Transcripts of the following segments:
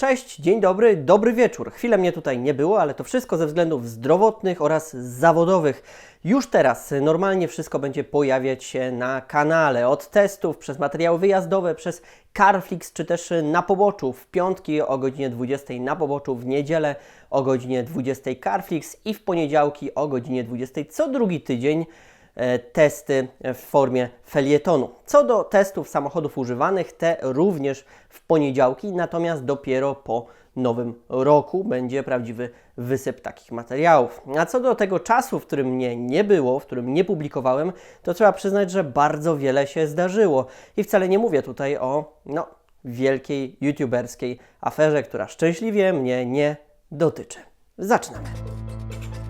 Cześć, dzień dobry, dobry wieczór. Chwilę mnie tutaj nie było, ale to wszystko ze względów zdrowotnych oraz zawodowych. Już teraz normalnie wszystko będzie pojawiać się na kanale. Od testów, przez materiały wyjazdowe, przez Carflix, czy też na poboczu w piątki o godzinie 20 na poboczu, w niedzielę o godzinie 20 Carflix i w poniedziałki o godzinie 20 co drugi tydzień testy w formie felietonu. Co do testów samochodów używanych, te również w poniedziałki, natomiast dopiero po nowym roku będzie prawdziwy wysyp takich materiałów. A co do tego czasu, w którym mnie nie było, w którym nie publikowałem, to trzeba przyznać, że bardzo wiele się zdarzyło. I wcale nie mówię tutaj o no, wielkiej youtuberskiej aferze, która szczęśliwie mnie nie dotyczy. Zaczynamy.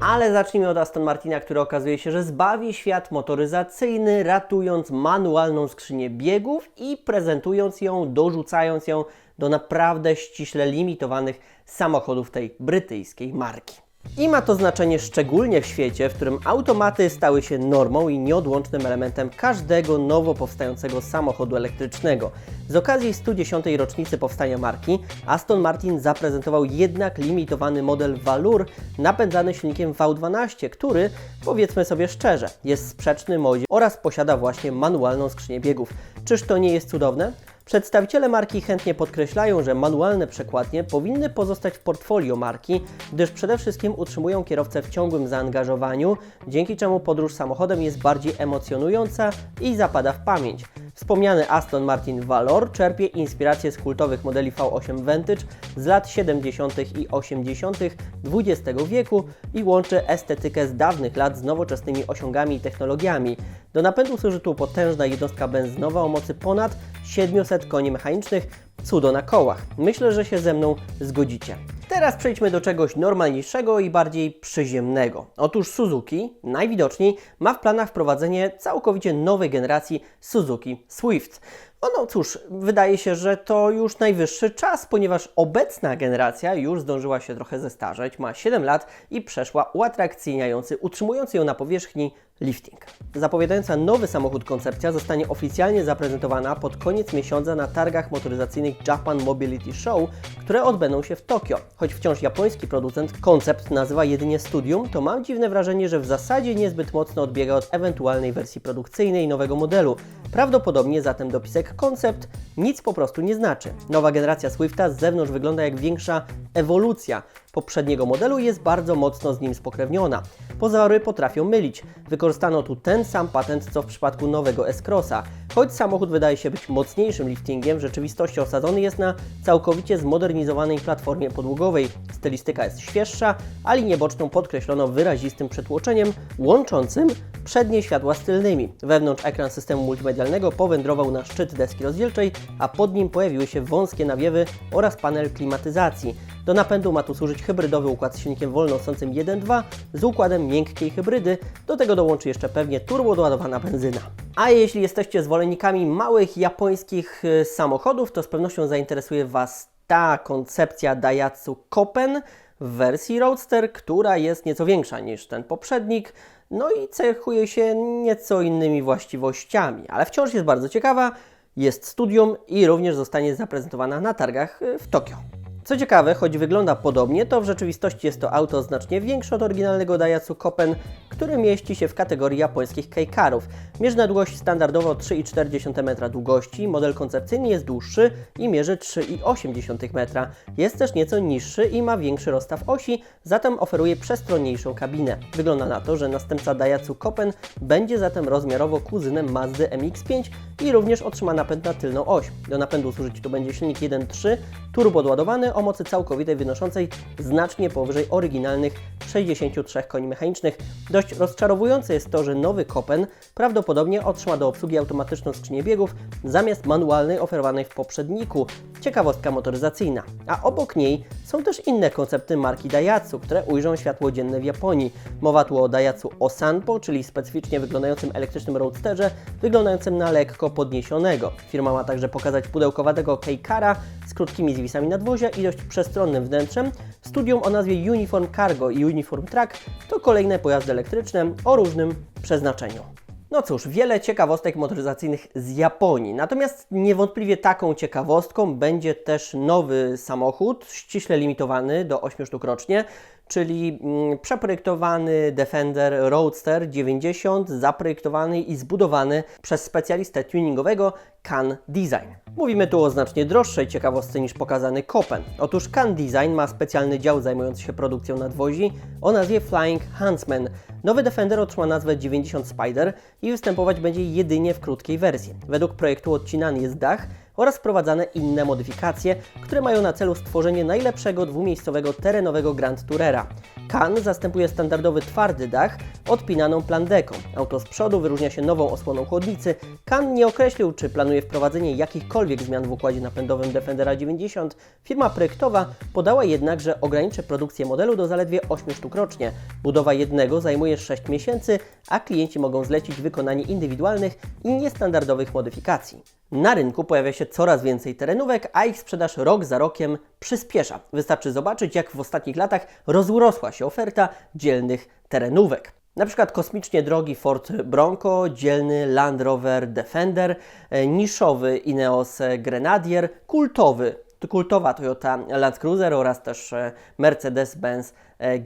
Ale zacznijmy od Aston Martina, który okazuje się, że zbawi świat motoryzacyjny, ratując manualną skrzynię biegów i prezentując ją, dorzucając ją do naprawdę ściśle limitowanych samochodów tej brytyjskiej marki. I ma to znaczenie szczególnie w świecie, w którym automaty stały się normą i nieodłącznym elementem każdego nowo powstającego samochodu elektrycznego. Z okazji 110. rocznicy powstania marki, Aston Martin zaprezentował jednak limitowany model Valour napędzany silnikiem V12, który, powiedzmy sobie szczerze, jest sprzeczny modzie oraz posiada właśnie manualną skrzynię biegów. Czyż to nie jest cudowne? Przedstawiciele marki chętnie podkreślają, że manualne przekładnie powinny pozostać w portfolio marki, gdyż przede wszystkim utrzymują kierowcę w ciągłym zaangażowaniu, dzięki czemu podróż samochodem jest bardziej emocjonująca i zapada w pamięć. Wspomniany Aston Martin Valor czerpie inspirację z kultowych modeli V8 Vantage z lat 70. i 80. XX wieku i łączy estetykę z dawnych lat z nowoczesnymi osiągami i technologiami. Do napędu służy tu potężna jednostka benzynowa o mocy ponad 700 koni mechanicznych, cudo na kołach. Myślę, że się ze mną zgodzicie. Teraz przejdźmy do czegoś normalniejszego i bardziej przyziemnego. Otóż Suzuki najwidoczniej ma w planach wprowadzenie całkowicie nowej generacji Suzuki Swift. No cóż, wydaje się, że to już najwyższy czas, ponieważ obecna generacja już zdążyła się trochę zestarzeć, ma 7 lat i przeszła uatrakcyjniający, utrzymujący ją na powierzchni lifting. Zapowiadająca nowy samochód koncepcja zostanie oficjalnie zaprezentowana pod koniec miesiąca na targach motoryzacyjnych Japan Mobility Show, które odbędą się w Tokio. Choć wciąż japoński producent koncept nazywa jedynie studium, to mam dziwne wrażenie, że w zasadzie niezbyt mocno odbiega od ewentualnej wersji produkcyjnej nowego modelu. Prawdopodobnie zatem dopisek koncept nic po prostu nie znaczy. Nowa generacja Swifta z zewnątrz wygląda jak większa ewolucja poprzedniego modelu jest bardzo mocno z nim spokrewniona. Pozory potrafią mylić. Wykorzystano tu ten sam patent co w przypadku nowego S-Crossa. Choć samochód wydaje się być mocniejszym liftingiem, w rzeczywistości osadzony jest na całkowicie zmodernizowanej platformie podłogowej. Stylistyka jest świeższa, a linię boczną podkreślono wyrazistym przetłoczeniem łączącym przednie światła z tylnymi. Wewnątrz ekran systemu multimedialnego powędrował na szczyt deski rozdzielczej, a pod nim pojawiły się wąskie nawiewy oraz panel klimatyzacji. Do napędu ma tu służyć hybrydowy układ z silnikiem wolnosącym 1.2 z układem miękkiej hybrydy. Do tego dołączy jeszcze pewnie turbo doładowana benzyna. A jeśli jesteście zwolennikami małych japońskich y, samochodów, to z pewnością zainteresuje Was ta koncepcja Daihatsu Kopen w wersji Roadster, która jest nieco większa niż ten poprzednik, no i cechuje się nieco innymi właściwościami, ale wciąż jest bardzo ciekawa, jest studium i również zostanie zaprezentowana na targach y, w Tokio. Co ciekawe, choć wygląda podobnie, to w rzeczywistości jest to auto znacznie większe od oryginalnego Daihatsu Kopen, który mieści się w kategorii japońskich keikarów. Mierzy na długość standardowo 3,4 metra długości, model koncepcyjny jest dłuższy i mierzy 3,8 metra. Jest też nieco niższy i ma większy rozstaw osi, zatem oferuje przestronniejszą kabinę. Wygląda na to, że następca Daihatsu Kopen będzie zatem rozmiarowo kuzynem Mazdy MX-5 i również otrzyma napęd na tylną oś. Do napędu służyć tu będzie silnik 1.3 turbo doładowany o mocy całkowitej wynoszącej znacznie powyżej oryginalnych 63 koni mechanicznych. Dość rozczarowujące jest to, że nowy Kopen prawdopodobnie otrzyma do obsługi automatyczną skrzynię biegów zamiast manualnej oferowanej w poprzedniku. Ciekawostka motoryzacyjna. A obok niej są też inne koncepty marki Daihatsu, które ujrzą światło dzienne w Japonii. Mowa tu o Daihatsu Osanpo, czyli specyficznie wyglądającym elektrycznym roadsterze, wyglądającym na lekko podniesionego. Firma ma także pokazać pudełkowatego Keikara z krótkimi zwisami nadwozia i dość przestronnym wnętrzem. Studium o nazwie Uniform Cargo i Uniform Track to kolejne pojazdy elektryczne o różnym przeznaczeniu. No cóż, wiele ciekawostek motoryzacyjnych z Japonii. Natomiast niewątpliwie taką ciekawostką będzie też nowy samochód, ściśle limitowany do 8 sztuk rocznie, czyli mm, przeprojektowany Defender Roadster 90, zaprojektowany i zbudowany przez specjalistę tuningowego Can Design. Mówimy tu o znacznie droższej ciekawostce niż pokazany Kopen. Otóż Can Design ma specjalny dział zajmujący się produkcją nadwozi o nazwie Flying Huntsman. Nowy Defender otrzyma nazwę 90 Spider i występować będzie jedynie w krótkiej wersji. Według projektu odcinany jest dach oraz wprowadzane inne modyfikacje, które mają na celu stworzenie najlepszego dwumiejscowego terenowego Grand Tourera. Can zastępuje standardowy twardy dach odpinaną plandeką. Auto z przodu wyróżnia się nową osłoną chłodnicy. Can nie określił, czy planuje wprowadzenie jakichkolwiek zmian w układzie napędowym Defendera 90. Firma projektowa podała jednak, że ograniczy produkcję modelu do zaledwie 8 sztuk rocznie. Budowa jednego zajmuje 6 miesięcy, a klienci mogą zlecić wykonanie indywidualnych i niestandardowych modyfikacji. Na rynku pojawia się coraz więcej terenówek, a ich sprzedaż rok za rokiem przyspiesza. Wystarczy zobaczyć, jak w ostatnich latach rozrosła się oferta dzielnych terenówek. Na przykład kosmicznie drogi Ford Bronco, dzielny Land Rover Defender, e, niszowy Ineos Grenadier, kultowy, kultowa Toyota Land Cruiser oraz też e, Mercedes-Benz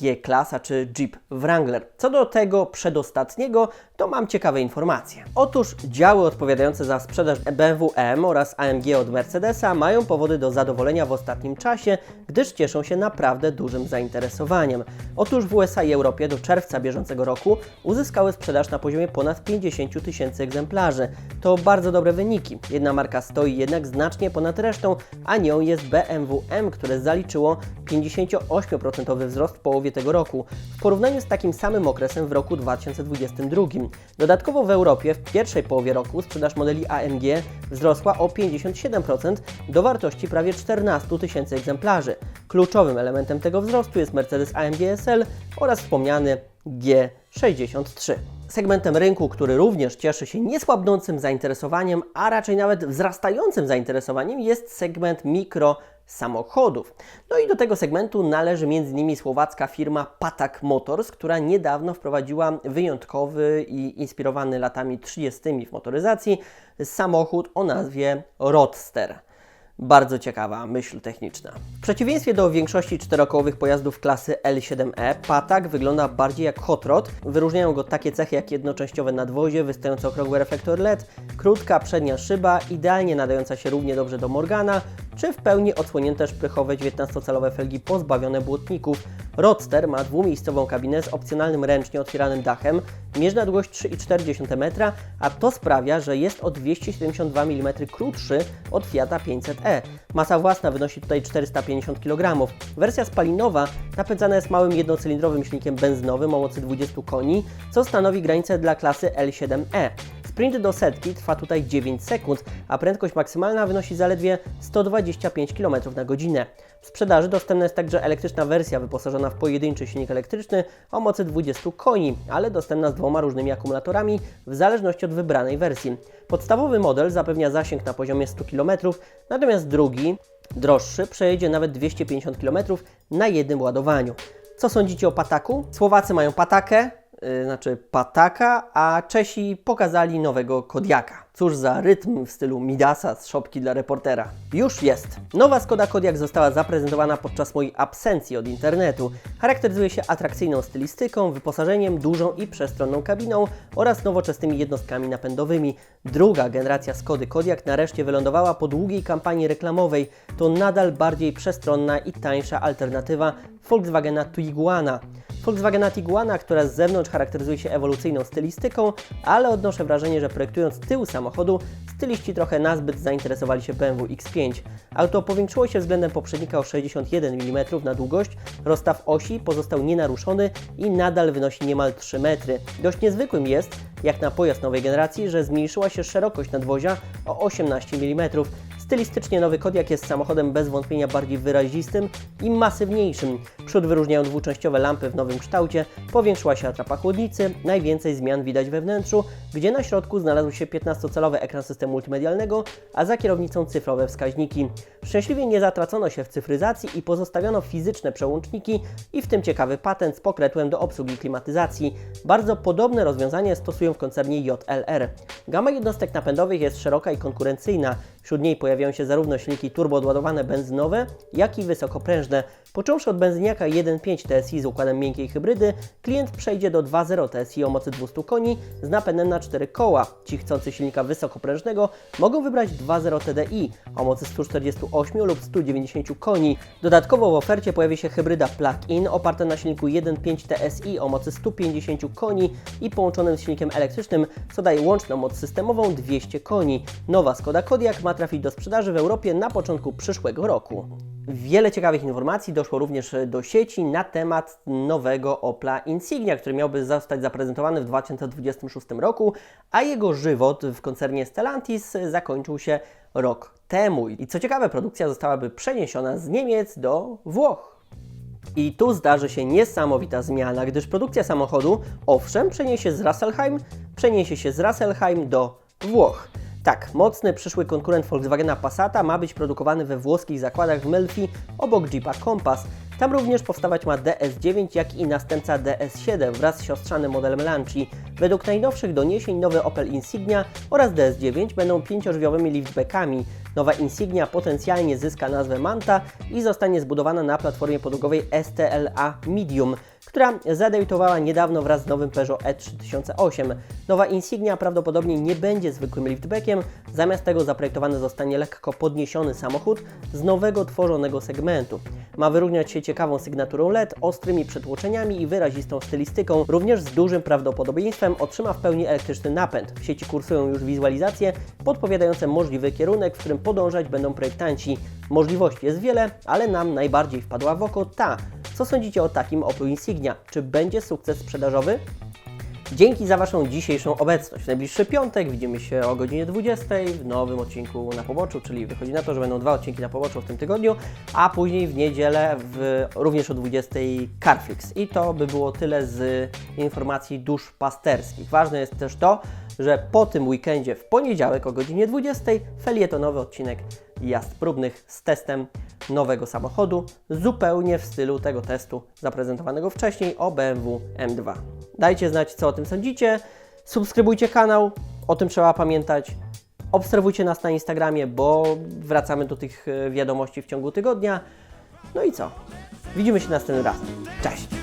G-klasa czy Jeep Wrangler. Co do tego przedostatniego, to mam ciekawe informacje. Otóż działy odpowiadające za sprzedaż BMW M oraz AMG od Mercedesa mają powody do zadowolenia w ostatnim czasie, gdyż cieszą się naprawdę dużym zainteresowaniem. Otóż w USA i Europie do czerwca bieżącego roku uzyskały sprzedaż na poziomie ponad 50 tysięcy egzemplarzy. To bardzo dobre wyniki. Jedna marka stoi jednak znacznie ponad resztą, a nią jest BMW M, które zaliczyło 58% wzrost w połowie tego roku, w porównaniu z takim samym okresem w roku 2022. Dodatkowo w Europie w pierwszej połowie roku sprzedaż modeli AMG wzrosła o 57% do wartości prawie 14 tysięcy egzemplarzy. Kluczowym elementem tego wzrostu jest Mercedes AMG SL oraz wspomniany G63. Segmentem rynku, który również cieszy się niesłabnącym zainteresowaniem, a raczej nawet wzrastającym zainteresowaniem, jest segment mikro samochodów. No i do tego segmentu należy m.in. słowacka firma Patak Motors, która niedawno wprowadziła wyjątkowy i inspirowany latami 30. w motoryzacji samochód o nazwie Roadster. Bardzo ciekawa myśl techniczna. W przeciwieństwie do większości czterokołowych pojazdów klasy L7E, Patak wygląda bardziej jak hot rod. Wyróżniają go takie cechy jak jednoczęściowe nadwozie, wystający okrągły reflektor LED, krótka przednia szyba, idealnie nadająca się równie dobrze do Morgana, czy w pełni odsłonięte szprychowe 19-calowe felgi pozbawione błotników. Roadster ma dwumiejscową kabinę z opcjonalnym ręcznie otwieranym dachem, mierzna długość 3,4 m, a to sprawia, że jest o 272 mm krótszy od Fiata 500e. Masa własna wynosi tutaj 450 kg. Wersja spalinowa napędzana jest małym jednocylindrowym silnikiem benzynowym o mocy 20 koni, co stanowi granicę dla klasy L7e. Sprint do setki trwa tutaj 9 sekund, a prędkość maksymalna wynosi zaledwie 125 km na godzinę. W sprzedaży dostępna jest także elektryczna wersja wyposażona w pojedynczy silnik elektryczny o mocy 20 koni, ale dostępna z dwoma różnymi akumulatorami w zależności od wybranej wersji. Podstawowy model zapewnia zasięg na poziomie 100 km, natomiast drugi, droższy, przejedzie nawet 250 km na jednym ładowaniu. Co sądzicie o Pataku? Słowacy mają Patakę, znaczy Pataka, a Czesi pokazali nowego Kodiaka. Cóż za rytm w stylu Midasa z szopki dla reportera. Już jest. Nowa Skoda Kodiaq została zaprezentowana podczas mojej absencji od internetu. Charakteryzuje się atrakcyjną stylistyką, wyposażeniem, dużą i przestronną kabiną oraz nowoczesnymi jednostkami napędowymi. Druga generacja Skody Kodiaq nareszcie wylądowała po długiej kampanii reklamowej. To nadal bardziej przestronna i tańsza alternatywa Volkswagena Tiguana. Volkswagena Tiguana, która z zewnątrz charakteryzuje się ewolucyjną stylistyką, ale odnoszę wrażenie, że projektując tył samochodu, styliści trochę nazbyt zainteresowali się BMW X5. Auto powiększyło się względem poprzednika o 61 mm na długość, rozstaw osi pozostał nienaruszony i nadal wynosi niemal 3 metry. Dość niezwykłym jest, jak na pojazd nowej generacji, że zmniejszyła się szerokość nadwozia o 18 mm. Stylistycznie nowy Kodiaq jest samochodem bez wątpienia bardziej wyrazistym i masywniejszym. Przód wyróżniają dwuczęściowe lampy w nowym kształcie, powiększyła się atrapa chłodnicy, najwięcej zmian widać we wnętrzu, gdzie na środku znalazł się 15-calowy ekran systemu multimedialnego, a za kierownicą cyfrowe wskaźniki. Szczęśliwie nie zatracono się w cyfryzacji i pozostawiono fizyczne przełączniki i w tym ciekawy patent z pokretłem do obsługi klimatyzacji. Bardzo podobne rozwiązanie stosują w koncernie JLR. Gama jednostek napędowych jest szeroka i konkurencyjna. Wśród niej pojawiają się zarówno silniki turboodładowane benzynowe, jak i wysokoprężne. Począwszy od benzyniaka 1.5 TSI z układem miękkiej hybrydy, klient przejdzie do 2.0 TSI o mocy 200 koni z napędem na 4 koła. Ci chcący silnika wysokoprężnego mogą wybrać 2.0 TDI o mocy 148 lub 190 koni. Dodatkowo w ofercie pojawi się hybryda plug-in oparta na silniku 1.5 TSI o mocy 150 koni i połączonym z silnikiem elektrycznym, co daje łączną moc systemową 200 koni. Nowa Skoda Kodiaq ma trafić do sprzedaży w Europie na początku przyszłego roku. Wiele ciekawych informacji doszło również do sieci na temat nowego Opla Insignia, który miałby zostać zaprezentowany w 2026 roku, a jego żywot w koncernie Stellantis zakończył się rok temu. I co ciekawe, produkcja zostałaby przeniesiona z Niemiec do Włoch. I tu zdarzy się niesamowita zmiana, gdyż produkcja samochodu, owszem, przeniesie z Rasselheim, przeniesie się z Rasselheim do Włoch. Tak, mocny przyszły konkurent Volkswagena Passata ma być produkowany we włoskich zakładach w Melfi obok Jeepa Compass. Tam również powstawać ma DS9, jak i następca DS7 wraz z siostrzanym modelem Lancia. Według najnowszych doniesień nowy Opel Insignia oraz DS9 będą pięciodrzwiowymi liftbackami. Nowa Insignia potencjalnie zyska nazwę Manta i zostanie zbudowana na platformie podłogowej STLA Medium, która zadebiutowała niedawno wraz z nowym Peugeot E3008. Nowa Insignia prawdopodobnie nie będzie zwykłym liftbackiem, zamiast tego zaprojektowany zostanie lekko podniesiony samochód z nowego tworzonego segmentu. Ma wyróżniać się ciekawą sygnaturą LED, ostrymi przetłoczeniami i wyrazistą stylistyką. Również z dużym prawdopodobieństwem otrzyma w pełni elektryczny napęd. W sieci kursują już wizualizacje podpowiadające możliwy kierunek, w którym podążać będą projektanci. Możliwości jest wiele, ale nam najbardziej wpadła w oko ta. Co sądzicie o takim Opel Insignia? Czy będzie sukces sprzedażowy? Dzięki za Waszą dzisiejszą obecność. W najbliższy piątek widzimy się o godzinie 20 w nowym odcinku na poboczu, czyli wychodzi na to, że będą dwa odcinki na poboczu w tym tygodniu, a później w niedzielę w, również o 20 Carflix. I to by było tyle z informacji duszpasterskich. Ważne jest też to, że po tym weekendzie w poniedziałek o godzinie 20 felietonowy odcinek jazd próbnych z testem nowego samochodu, zupełnie w stylu tego testu zaprezentowanego wcześniej o BMW M2. Dajcie znać, co o tym sądzicie, subskrybujcie kanał, o tym trzeba pamiętać. Obserwujcie nas na Instagramie, bo wracamy do tych e, wiadomości w ciągu tygodnia. No i co? Widzimy się następnym razem. Cześć!